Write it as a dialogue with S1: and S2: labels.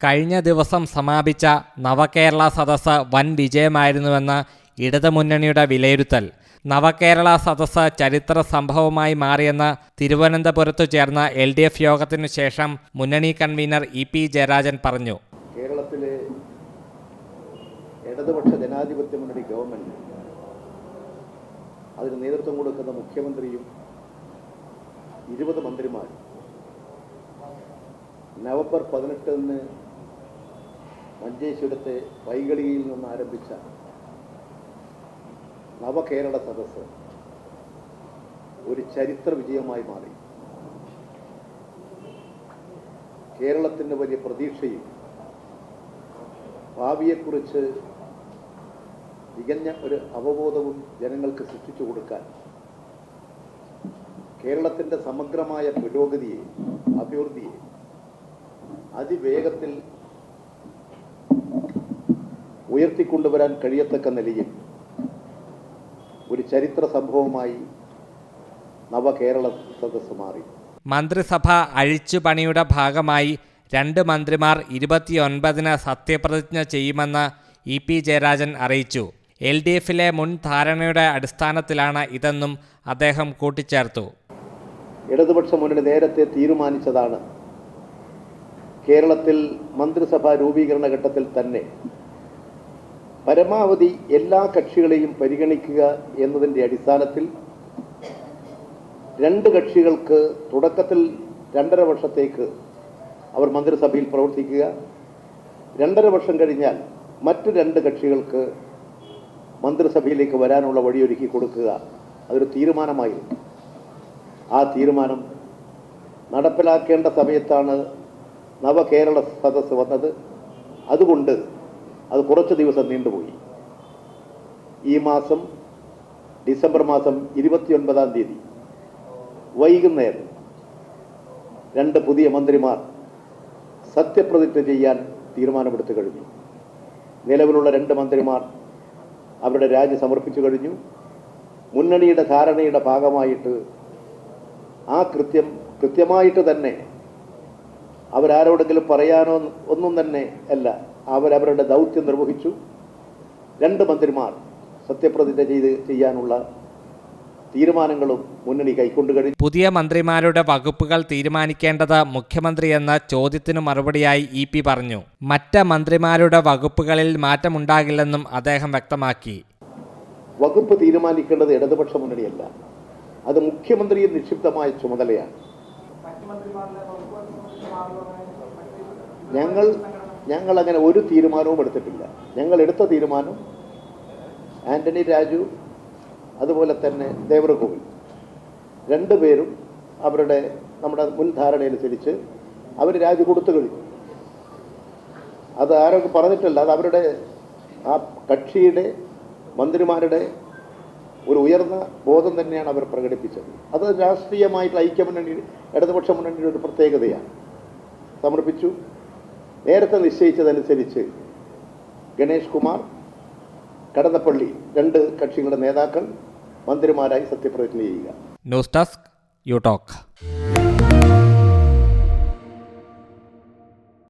S1: കഴിഞ്ഞ ദിവസം സമാപിച്ച നവകേരള സദസ്സ് വൻ വിജയമായിരുന്നുവെന്ന് ഇടതുമുന്നണിയുടെ വിലയിരുത്തൽ. നവകേരള സദസ്സ് ചരിത്ര സംഭവമായി മാറിയെന്ന് തിരുവനന്തപുരത്തു ചേർന്ന എൽ ഡി എഫ് യോഗത്തിനു ശേഷം മുന്നണി കൺവീനർ ഇ പി ജയരാജൻ പറഞ്ഞു.
S2: കേരളത്തിലെ ഇടതുപക്ഷ ജനാധിപത്യ മുന്നണി ഗവൺമെന്റ് അതിന് നേതൃത്വം കൊടുക്കുന്ന മുഖ്യമന്ത്രിയും ഇരുപത് മന്ത്രിമാരും നവംബർ പതിനെട്ടിന് മഞ്ചേശ്വരത്തെ വൈകളിയിൽ നിന്ന് ആരംഭിച്ച നവകേരള സദസ്സ് ഒരു ചരിത്ര വിജയമായി മാറി. കേരളത്തിന്റെ വലിയ പ്രതീക്ഷയും ഭാവിയെക്കുറിച്ച് തികഞ്ഞ ഒരു അവബോധവും ജനങ്ങൾക്ക് സൃഷ്ടിച്ചു കൊടുക്കാൻ കേരളത്തിന്റെ സമഗ്രമായ പുരോഗതിയെ അഭിവൃദ്ധിയെ അതിവേഗത്തിൽ ഉയർത്തിക്കൊണ്ടുവരാൻ കഴിയത്തക്ക നിലയിൽ ഒരു ചരിത്ര സംഭവമായി നവകേരള സദസ് മാറി.
S1: മന്ത്രിസഭ അഴിച്ചുപണിയുടെ ഭാഗമായി രണ്ട് മന്ത്രിമാർ ഇരുപത്തിയൊൻപതിന് സത്യപ്രതിജ്ഞ ചെയ്യുമെന്ന് ഇ പി ജയരാജൻ അറിയിച്ചു. എൽ ഡി എഫിലെ മുൻ ധാരണയുടെ അടിസ്ഥാനത്തിലാണ് ഇതെന്നും അദ്ദേഹം കൂട്ടിച്ചേർത്തു.
S2: ഇടതുപക്ഷ മുന്നണി നേരത്തെ തീരുമാനിച്ചതാണ്. കേരളത്തിൽ മന്ത്രിസഭാ രൂപീകരണ ഘട്ടത്തിൽ തന്നെ പരമാവധി എല്ലാ കക്ഷികളെയും പരിഗണിക്കുക എന്നതിന്റെ അടിസ്ഥാനത്തിൽ രണ്ട് കക്ഷികൾക്ക് തുടക്കത്തിൽ രണ്ടര വർഷത്തേക്ക് അവർ മന്ത്രിസഭയിൽ പ്രവർത്തിക്കുക. രണ്ടര വർഷം കഴിഞ്ഞാൽ മറ്റ് രണ്ട് കക്ഷികൾക്ക് മന്ത്രിസഭയിലേക്ക് വരാനുള്ള വഴിയൊരുക്കി കൊടുക്കുക. അതൊരു തീരുമാനമായിരുന്നു. ആ തീരുമാനം നടപ്പിലാക്കേണ്ട സമയത്താണ് നവകേരള സദസ്സ് വന്നത്. അതുകൊണ്ട് അത് കുറച്ച് ദിവസം നീണ്ടുപോയി. ഈ മാസം ഡിസംബർ മാസം ഇരുപത്തിയൊൻപതാം തീയതി വൈകുന്നേരം രണ്ട് പുതിയ മന്ത്രിമാർ സത്യപ്രതിജ്ഞ ചെയ്യാൻ തീരുമാനമെടുത്തു കഴിഞ്ഞു. നിലവിലുള്ള രണ്ട് മന്ത്രിമാർ അവരുടെ രാജി സമർപ്പിച്ചു കഴിഞ്ഞു. മുന്നണിയുടെ ധാരണയുടെ ഭാഗമായിട്ട് ആ കൃത്യം കൃത്യമായിട്ട് തന്നെ അവരാരോടെങ്കിലും പറയാനോ ഒന്നും തന്നെ അല്ല. അവരവരുടെ ദൗത്യം നിർവഹിച്ചു. രണ്ട് മന്ത്രിമാർ സത്യപ്രതിജ്ഞ ചെയ്ത് ചെയ്യാനുള്ള തീരുമാനങ്ങളും മുന്നണി കൈക്കൊണ്ടു കഴിഞ്ഞു.
S1: പുതിയ മന്ത്രിമാരുടെ വകുപ്പുകൾ തീരുമാനിക്കേണ്ടത് മുഖ്യമന്ത്രി എന്ന ചോദ്യത്തിന് മറുപടിയായി ഇ പി പറഞ്ഞു. മറ്റ് മന്ത്രിമാരുടെ വകുപ്പുകളിൽ മാറ്റമുണ്ടാകില്ലെന്നും അദ്ദേഹം വ്യക്തമാക്കി.
S2: വകുപ്പ് തീരുമാനിക്കേണ്ടത് ഇടതുപക്ഷ മുന്നണിയല്ല. അത് മുഖ്യമന്ത്രിയെ നിക്ഷിപ്തമായ ചുമതലയാണ്. ഞങ്ങൾ ഞങ്ങൾ അങ്ങനെ ഒരു തീരുമാനവും എടുത്തിട്ടില്ല. ഞങ്ങൾ എടുത്ത തീരുമാനം ആന്റണി രാജു അതുപോലെ തന്നെ ദേവറകോവിൽ രണ്ടുപേരും അവരുടെ നമ്മുടെ മുൻ ധാരണയനുസരിച്ച് അവർ രാജി കൊടുത്തു കഴിഞ്ഞു. അത് ആരൊക്കെ പറഞ്ഞിട്ടില്ല അത് അവരുടെ ആ കക്ഷിയുടെ മന്ത്രിമാരുടെ ഒരു ഉയർന്ന ബോധം തന്നെയാണ് അവർ പ്രകടിപ്പിച്ചത്. അത് രാഷ്ട്രീയമായിട്ടുള്ള ഐക്യമുന്നണി ഇടതുപക്ഷ മുന്നണിയുടെ ഒരു പ്രത്യേകതയാണ്. സമർപ്പിച്ചു. നേരത്തെ നിശ്ചയിച്ചതനുസരിച്ച് ഗണേഷ് കുമാർ കടന്നപ്പള്ളി രണ്ട് കക്ഷികളുടെ നേതാക്കൾ മന്ത്രിമാരായി സത്യപ്രതിജ്ഞ ചെയ്യുക.
S1: News desk you talk.